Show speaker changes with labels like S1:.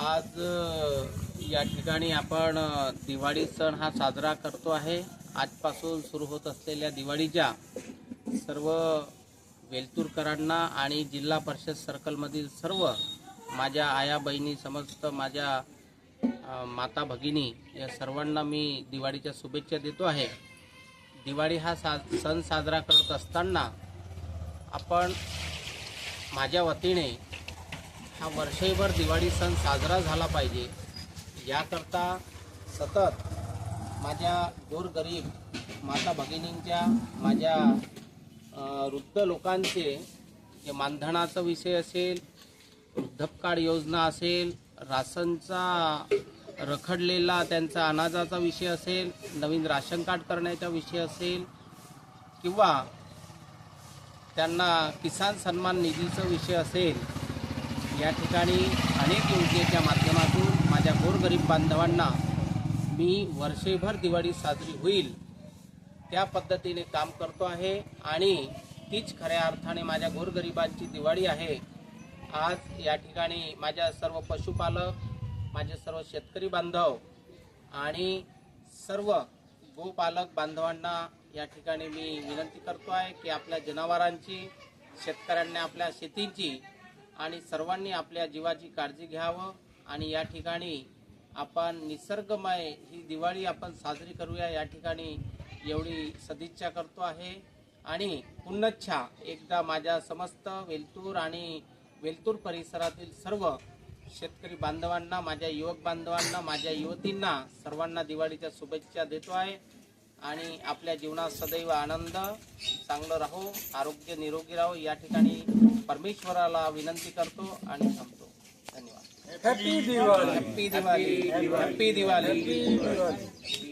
S1: आज या ठिकाणी आपण दिवाळी सण हा साजरा करतो आहे. आजपासून सुरू होत असलेल्या दिवाळीच्या सर्व वेलतूरकरांना आणि जिल्हा परिषद सर्कलमधील सर्व माझ्या आया बहिणी समस्त माझ्या माता भगिनी या सर्वांना मी दिवाळीच्या शुभेच्छा देतो आहे. दिवाळी हा सा सण साजरा करत असताना आपण माझ्या वतीने हा वर्षभर दिवाळी सण साजरा झाला पाहिजे. याकरता सतत माझ्या गोरगरीब माता भगिनींच्या माझ्या वृद्ध लोकांचे जे मानधनाचा विषय असेल वृद्धपकाळ योजना असेल राशनचा रखडलेला त्यांचा अनाजाचा विषय असेल नवीन राशन कार्ड करण्याचा विषय असेल किंवा त्यांना किसान सन्मान निधीचा विषय असेल या ठिकाणी अनेक योजनेच्या माध्यमातून माझ्या गोरगरीब बांधवांना मी वर्षभर दिवाळी साजरी होईल त्या पद्धतीने काम करतो आहे आणि तीच खऱ्या अर्थाने माझ्या गोरगरिबांची दिवाळी आहे. आज या ठिकाणी माझ्या सर्व पशुपालक माझे सर्व शेतकरी बांधव आणि सर्व गोपालक बांधवांना या ठिकाणी मी विनंती करतो आहे की आपल्या जनावरांची शेतकऱ्यांनी आपल्या शेतीची आणि सर्वांनी आपल्या जीवाची काळजी घ्यावं आणि या ठिकाणी आपण निसर्गमय ही दिवाळी आपण साजरी करूया. या ठिकाणी एवढी सदिच्छा करतो आहे. आणि पुनच्छा एकदा माझ्या समस्त वेलतूर आणि वेलतूर परिसरातील सर्व शेतकरी बांधवांना माझ्या युवक बांधवांना माझ्या युवतींना सर्वांना दिवाळीच्या शुभेच्छा देतो आहे. आणि आपल्या जीवनात सदैव आनंद चांगलं राहो आरोग्य निरोगी राहो या ठिकाणी परमेश्वराला विनंती करतो आणि थांबतो. धन्यवाद.
S2: Happy Diwali
S1: happy Diwali happy Diwali
S2: Diwali